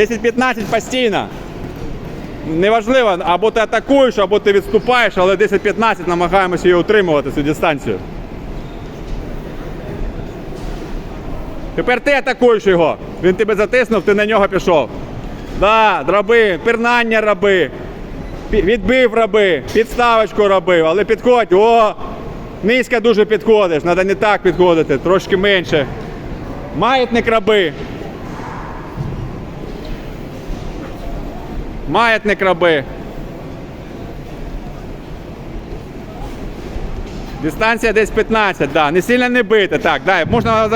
10-15 постійно. Неважливо, або ти атакуєш, або ти відступаєш, але 10-15 намагаємося її утримувати цю дистанцію. Тепер ти атакуєш його. Він тебе затиснув, ти на нього пішов. Да, роби, пірнання роби. Відбив роби, підставочку робив, але підходь. О! Низько дуже підходиш, треба не так підходити, трошки менше. Маятник роби. Маятник роби. Дистанція десь 15, да. Не сильно не бити. Так, да. Можна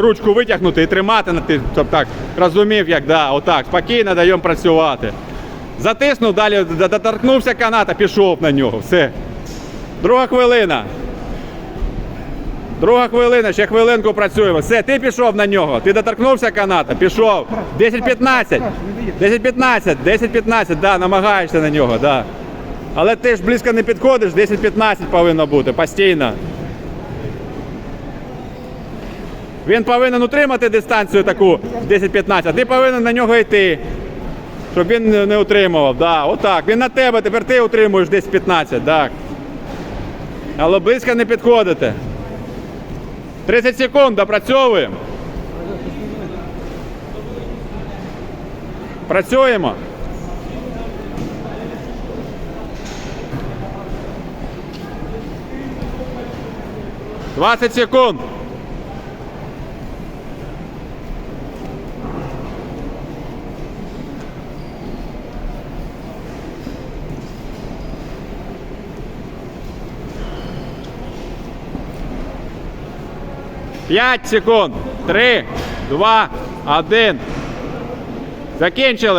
ручку витягнути і тримати щоб так розумів, як да, отак. Спокійно даємо працювати. Затиснув, далі доторкнувся каната, пішов на нього. Все. Друга хвилина. Друга хвилина, ще хвилинку працюємо. Все, ти пішов на нього. Ти доторкнувся каната, пішов. 10-15. 10-15, 10-15, да, намагаєшся на нього, да. Але ти ж близько не підходиш, 10-15 повинно бути постійно. Він повинен утримати дистанцію таку 10-15, а ти повинен на нього йти. Щоб він не- утримував. Да, отак. Він на тебе, тепер ти утримуєш 10-15, так. Але близько не підходите. 30 секунд допрацьовуємо. Працюємо. Двадцять секунд. П'ять секунд. Три, два, один. Закінчили.